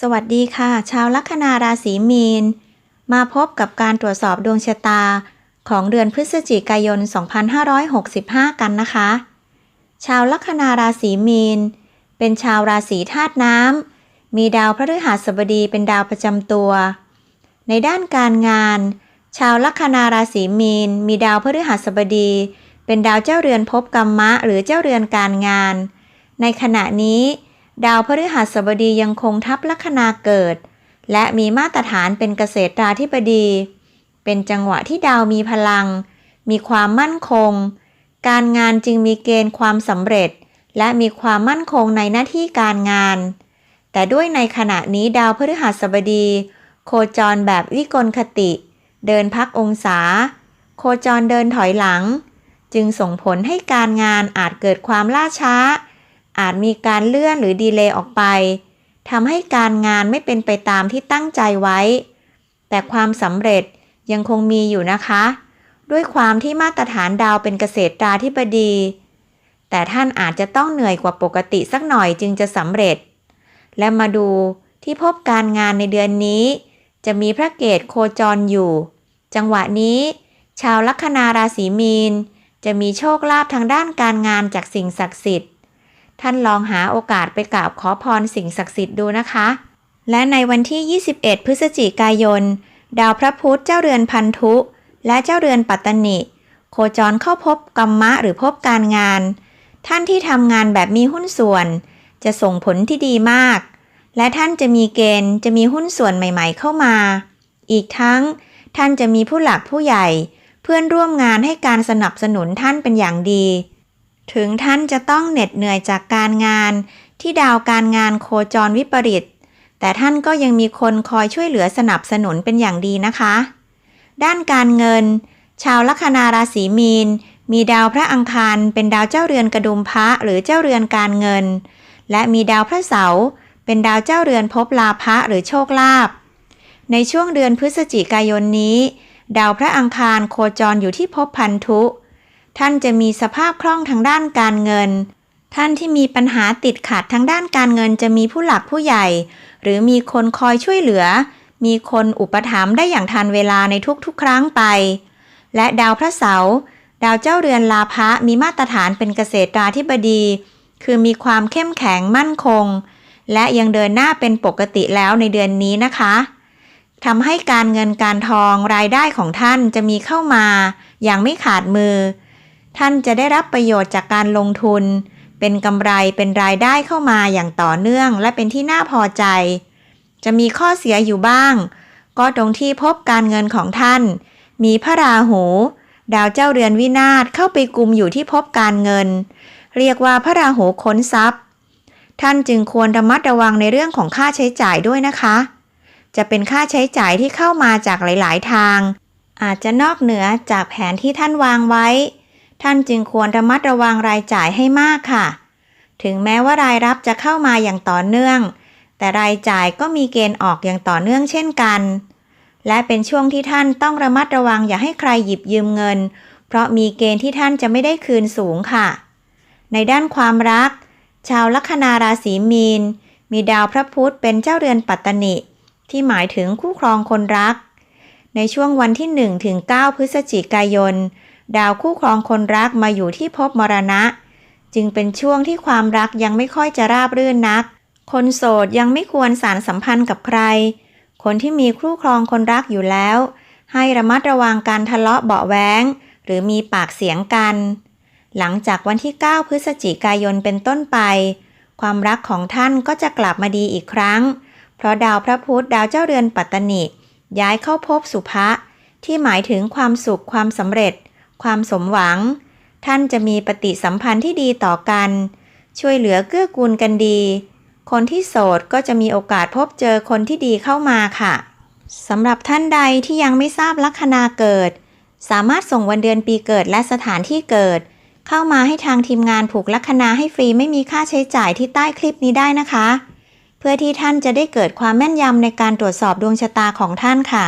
สวัสดีค่ะ ชาวลัคนาราศีมีน มาพบกับการตรวจสอบดวงชะตา ของเดือนพฤศจิกายน 2565 กันนะคะ ชาวลัคนาราศีมีน เป็นชาวราศีธาตุน้ำมีดาวพฤหัสบดีเป็นดาวประจำตัว ในด้านการงาน ชาวลัคนาราศีมีน มีดาวพฤหัสบดี เป็นดาวเจ้าเรือนภพกรรมะ หรือเจ้าเรือนการงาน ในขณะนี้ ดาวพฤหัสบดียังคงทับลัคนาเกิด และมีมาตรฐานเป็นเกษตราธิบดี เป็นจังหวะที่ดาวมีพลัง มีความมั่นคง การงานจึงมีเกณฑ์ความสำเร็จ และมีความมั่นคงในหน้าที่การงาน แต่ด้วยในขณะนี้ดาวพฤหัสบดี โคจรแบบวิกลคติ เดินพักองศา โคจรเดินถอยหลัง จึงส่งผลให้การงานอาจเกิดความล่าช้า อาจมีการเลื่อนหรือดีเลย์ออกไปทำให้การงานไม่เป็นไปตามที่ตั้งใจไว้ แต่ความสำเร็จยังคงมีอยู่นะคะ ด้วยความที่มาตรฐานดาวเป็นเกษตรราธิบดี แต่ท่านอาจจะต้องเหนื่อยกว่าปกติสักหน่อยจึงจะสำเร็จ และมาดูที่พบการงานในเดือนนี้ จะมีพระเกตโคจรอยู่ จังหวะนี้ ชาวลัคนาราศีมีน จะมีโชคลาภทางด้านการงานจากสิ่งศักดิ์สิทธิ์ ท่านลองหาโอกาสไปกราบขอพรสิ่งศักดิ์สิทธิ์ดูนะคะ และในวันที่ 21 พฤศจิกายน ดาวพระพุธเจ้าเรือนพันธุ และเจ้าเรือนปัตตนิโคจรเข้าพบกรรมะหรือพบการงาน ท่านที่ทำงานแบบมีหุ้นส่วน จะส่งผลที่ดีมาก และท่านจะมีเกณฑ์จะมีหุ้นส่วนใหม่ ๆ เข้ามา อีกทั้ง ท่านจะมีผู้หลักผู้ใหญ่ เพื่อนร่วมงานให้การสนับสนุนท่านเป็นอย่างดี ถึงท่านจะต้องเหน็ดเหนื่อยจากการงาน ที่ดาวการงานโคจรวิปริต แต่ท่านก็ยังมีคนคอยช่วยเหลือสนับสนุนเป็นอย่างดีนะคะ ด้านการเงิน ชาวลัคนาราศีมีน มีดาวพระอังคารเป็นดาวเจ้าเรือนกระดุมพระหรือเจ้าเรือนการเงิน และมีดาวพระเสาร์เป็นดาวเจ้าเรือนภพลาภะหรือโชคลาภในช่วงเดือนพฤศจิกายนนี้ ดาวพระอังคารโคจรอยู่ที่ภพพันธุ ท่านจะมีสภาพคล่องทางด้านการเงิน ท่านที่มีปัญหาติดขัดทางด้านการเงินจะมีผู้หลักผู้ใหญ่ หรือมีคนคอยช่วยเหลือ มีคนอุปถัมภ์ได้อย่างทันเวลาในทุกๆ ครั้งไป และดาวพระเสาร์ดาวเจ้าเรือนลาภะมีมาตรฐานเป็นเกษตราธิบดี คือมีความเข้มแข็งมั่นคง และยังเดินหน้าเป็นปกติแล้วในเดือนนี้นะคะทำให้การเงินการทองรายได้ของท่านจะมีเข้ามา อย่างไม่ขาดมือ ท่านจะได้รับประโยชน์จากการลงทุน เป็นกำไรเป็นรายได้เข้ามาอย่างต่อเนื่อง และเป็นที่น่าพอใจ จะมีข้อเสียอยู่บ้าง ก็ตรงที่พบการเงินของท่าน มีพระราหู ดาวเจ้าเรือนวินาศเข้าไปกุมอยู่ที่พบการเงิน เรียกว่าพระราหูค้นทรัพย์ ท่านจึงควรระมัดระวังในเรื่องของค่าใช้จ่ายด้วยนะคะ จะเป็นค่าใช้จ่ายที่เข้ามาจากหลาย ๆ ทาง อาจจะนอกเหนือจากแผนที่ท่านวางไว้ ท่านจึงควรระมัดระวังรายจ่ายให้มากค่ะ ถึงแม้ว่ารายรับจะเข้ามาอย่างต่อเนื่อง แต่รายจ่ายก็มีเกณฑ์ออกอย่างต่อเนื่องเช่นกัน และเป็นช่วงที่ท่านต้องระมัดระวังอย่าให้ใครหยิบยืมเงิน เพราะมีเกณฑ์ที่ท่านจะไม่ได้คืนสูงค่ะ ในด้านความรัก ชาวลัคนาราศีมีน มีดาวพระพุธเป็นเจ้าเรือนปัตตนิที่หมายถึงคู่ครองคนรัก ในช่วงวันที่1ถึง9พฤศจิกายน ดาวคู่ครองคนรักมาอยู่ที่ภพมรณะ จึงเป็นช่วงที่ความรักยังไม่ค่อยจะราบรื่นนัก คนโสดยังไม่ควรสารสัมพันธ์กับใคร คนที่มีคู่ครองคนรักอยู่แล้ว ให้ระมัดระวังการทะเลาะเบาแวงหรือมีปากเสียงกัน หลังจากวันที่ 9 พฤศจิกายนเป็นต้นไป ความรักของท่านก็จะกลับมาดีอีกครั้ง เพราะดาวพระพุธดาวเจ้าเรือนปัตตนิย้ายเข้าพบสุภะที่หมายถึงความสุขความสำเร็จ ความสมหวัง ท่านจะมีปฏิสัมพันธ์ที่ดีต่อกัน ช่วยเหลือเกื้อกูลกันดี คนที่โสดก็จะมีโอกาสพบเจอคนที่ดีเข้ามาค่ะสำหรับท่านใดที่ยังไม่ทราบลัคนาเกิด สามารถส่งวันเดือนปีเกิดและสถานที่เกิด เข้ามาให้ทางทีมงานผูกลัคนาให้ฟรีไม่มีค่าใช้จ่ายที่ใต้คลิปนี้ได้นะคะ เพื่อที่ท่านจะได้เกิดความแม่นยำในการตรวจสอบดวงชะตาของท่านค่ะ